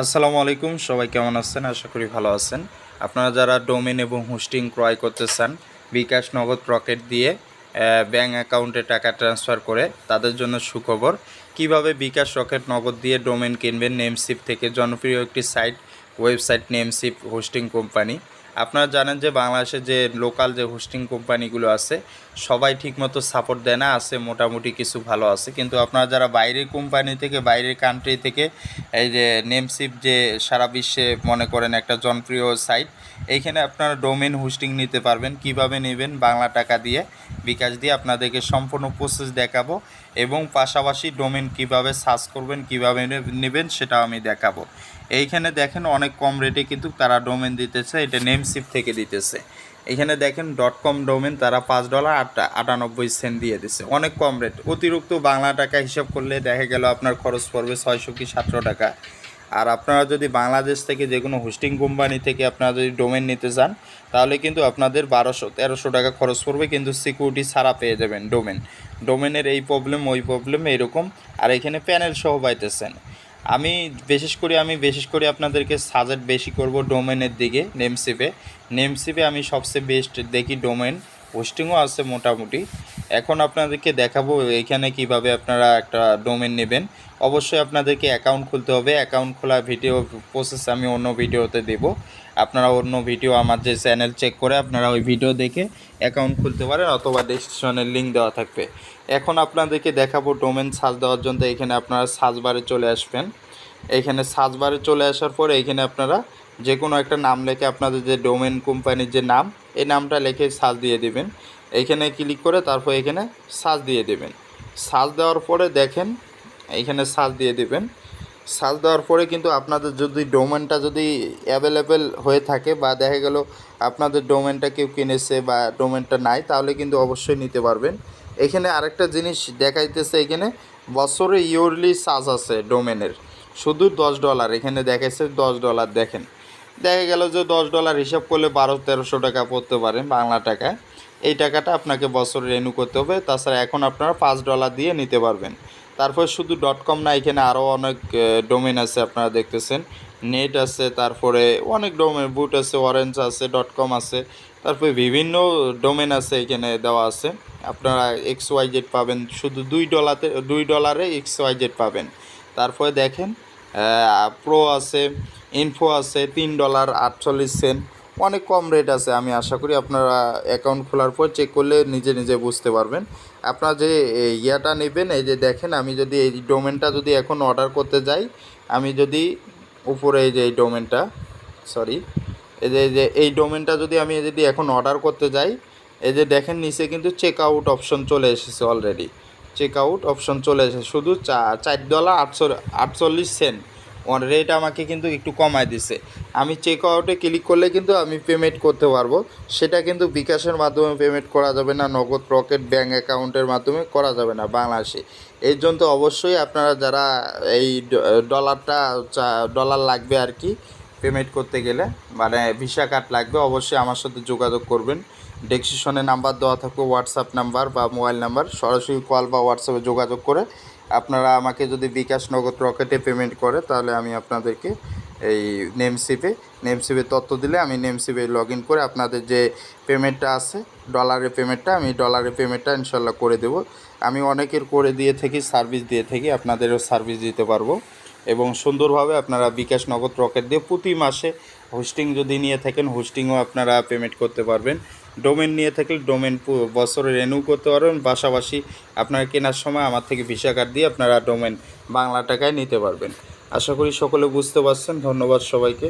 আসসালামু আলাইকুম, সবাই কেমন আছেন? আশা করি ভালো আছেন। আপনারা যারা ডোমেন এবং হোস্টিং ক্রয় করতে চান, বিকাশ নগদ রকেট দিয়ে ব্যাঙ্ক অ্যাকাউন্টে টাকা ট্রান্সফার করে, তাদের জন্য সুখবর, কীভাবে বিকাশ রকেট নগদ দিয়ে ডোমেন কিনবেন নেমসিপ থেকে? জনপ্রিয় একটি site, website Namecheap hosting company. আপনারা জানেন যে বাংলাদেশে যে লোকাল যে হোস্টিং কোম্পানিগুলো আছে, সবাই ঠিকমতো সাপোর্ট দেয় না, আছে মোটামুটি কিছু ভালো আছে। কিন্তু আপনারা যারা বাইরের কোম্পানি থেকে, বাইরের কান্ট্রি থেকে, এই যে নেমসিপ যে সারা বিশ্বে মনে করেন একটা জনপ্রিয় সাইট এইখানে আপনারা ডোমেন হোস্টিং নিতে পারবেন, কীভাবে নেবেন, বাংলা টাকা দিয়ে বিকাশ দিয়ে আপনাদেরকে সম্পূর্ণ প্রসেস দেখাবো এবং পাশাপাশি ডোমেন কীভাবে সার্চ করবেন, কীভাবে নেবেন সেটাও আমি দেখাবো। এইখানে দেখেন অনেক কম রেটে কিন্তু তারা ডোমেন দিতেছে, এটা নেমসিপ থেকে দিতেছে। এখানে দেখেন. ডট কম ডোমেন তারা পাঁচ ডলার আটটা, আটানব্বই সেন্ট দিয়ে দিচ্ছে অনেক কম রেট অতিরিক্ত বাংলা টাকা হিসাব করলে দেখা গেল আপনার খরচ পড়বে ছয়শো কি সাতশো টাকা। আর আপনারা যদি বাংলাদেশ থেকে যে কোনো হোস্টিং কোম্পানি থেকে আপনারা যদি ডোমেন নিতে চান, তাহলে কিন্তু আপনাদের বারোশো, তেরোশো টাকা খরচ পড়বে, কিন্তু সিকিউরিটি ছাড়া পেয়ে যাবেন ডোমেন ডোমেনের এই প্রবলেম ওই প্রবলেম এরকম। আর এখানে প্যানেল সহ পাইতেছেন। আমি বিশেষ করে, আমি বিশেষ করে আপনাদেরকে সাজেট বেশি করব ডোমেনের দিকে নেমসিপে নেমসিপে আমি সবচেয়ে বেস্ট দেখি ডোমেন হোস্টিংও আছে মোটামুটি। এখন আপনাদেরকে দেখাবো এখানে কীভাবে আপনারা একটা ডোমেন নেবেন। অবশ্যই আপনাদেরকে অ্যাকাউন্ট খুলতে হবে। অ্যাকাউন্ট খোলা ভিডিও প্রসেস আমি অন্য ভিডিওতে দেব। আপনারা অন্য ভিডিও আমার যে চ্যানেল চেক করে আপনারা ওই ভিডিও দেখে অ্যাকাউন্ট খুলতে পারেন অথবা ডেসক্রিপশনের লিঙ্ক দেওয়া থাকবে। এখন আপনাদেরকে দেখাবো ডোমেন সার্চ দেওয়ার জন্য এখানে আপনারা সার্চ বারে চলে আসবেন। এখানে সার্চ বারে চলে আসার পরে এইখানে আপনারা যে কোনো একটা নাম লেখে আপনাদের যে ডোমেন কোম্পানির যে নাম, এই নামটা লিখে সার্চ দিয়ে দেবেন। এইখানে ক্লিক করে তারপর এখানে সার্চ দিয়ে দেবেন। সার্চ দেওয়ার পরে দেখেন এইখানে সার্চ দিয়ে দিবেন। সার্চ দেওয়ার পরে কিন্তু আপনাদের যদি ডোমেনটা যদি অ্যাভেলেবেল হয়ে থাকে বা দেখা গেল আপনাদের ডোমেনটা কেউ কিনেছে বা ডোমেনটা নাই, তাহলে কিন্তু অবশ্যই নিতে পারবেন। এখানে আরেকটা জিনিস দেখাইতেছে এখানে, বছরে ইয়ারলি চার্জ আছে ডোমেনের। শুধু দশ ডলার এখানে দেখাইছে দশ ডলার দেখেন। দেখা গেল যে দশ ডলার হিসাব করলে বারো তেরোশো টাকা পড়তে পারেন বাংলা টাকায়। এই টাকাটা আপনাকে বছরে রেনু করতে হবে। তাছাড়া এখন আপনারা পাঁচ ডলার দিয়ে নিতে পারবেন। তারপর শুধু ডট কম না, এখানে আরও অনেক ডোমেন আছে আপনারা দেখতেছেন। নেট আছে, তারপরে অনেক ডোমেন বুট আছে অরেঞ্জ আছে ডট কম আছে। তারপরে বিভিন্ন ডোমেন আছে এখানে দেওয়া আছে। আপনারা এক্স ওয়াই জেড পাবেন, শুধু দুই ডলাতে দুই ডলারে এক্স ওয়াই জেড পাবেন। তারপরে দেখেন প্রো আছে ইনফো আছে, তিন ডলার আটচল্লিশ সেন্ট অনেক কম রেট আছে, আমি আশা করি আপনারা অ্যাকাউন্ট খোলার পর চেক করলে নিজে নিজে বুঝতে পারবেন। আপনারা যে ইয়াটা নেবেন, এই যে দেখেন, আমি যদি এই ডোমেনটা যদি এখন অর্ডার করতে যাই, আমি যদি উপরে এই যে এই ডোমেনটা সরি এই যে যে, এই ডোমেনটা যদি আমি যদি এখন অর্ডার করতে যাই, এই যে দেখেন, নিচে কিন্তু চেক আউট অপশন চলে এসেছে অলরেডি চেক আউট অপশন চলে এসেছে, শুধু চা, চার ডলার আটশো আটচল্লিশ সেন্ট রেট আমাকে কিন্তু একটু কমায় দিছে। আমি চেক আউটে ক্লিক করলে কিন্তু আমি পেমেন্ট করতে পারব। সেটা কিন্তু বিকাশের মাধ্যমে পেমেন্ট করা যাবে না, নগদ রকেট ব্যাঙ্ক অ্যাকাউন্টের মাধ্যমে করা যাবে না বাংলাদেশে। এর জন্য অবশ্যই আপনারা যারা এই ডলারটা ডলার লাগবে আর কি পেমেন্ট করতে গেলে মানে ভিসা কার্ড লাগবে, অবশ্যই আমার সাথে যোগাযোগ করবেন। ডেসক্রিপশনে নাম্বার দেওয়া থাকবে হোয়াটসঅ্যাপ নাম্বার বা মোবাইল নাম্বার সরাসরি কল বা হোয়াটসঅ্যাপে যোগাযোগ করে আপনারা আমাকে যদি বিকাশ নগদ রকেটে পেমেন্ট করে, তাহলে আমি আপনাদেরকে এই নেমসিপে নেমসিপে তথ্য দিলে আমি নেমসিপে লগ ইন করে আপনাদের যে পেমেন্টটা আছে ডলারের পেমেন্টটা আমি ডলারের পেমেন্টটা ইনশাল্লাহ করে দেবো। আমি অনেকের করে দিয়ে থাকি সার্ভিস দিয়ে থাকি, আপনাদেরও সার্ভিস দিতে পারব। এবং সুন্দরভাবে আপনারা বিকাশ নগদ রকেট দিয়ে প্রতি মাসে হোস্টিং যদি নিয়ে থাকেন হোস্টিংও আপনারা পেমেন্ট করতে পারবেন। ডোমেন নিয়ে থাকলে ডোমেন বছরে রেনিউ করতে পারবেন। পাশাপাশি আপনারা কেনার সময় আমার থেকে ভিসা কার্ড দিয়ে আপনারা ডোমেন বাংলা টাকায় নিতে পারবেন। আশা করি সকলে বুঝতে পারছেন। ধন্যবাদ সবাইকে।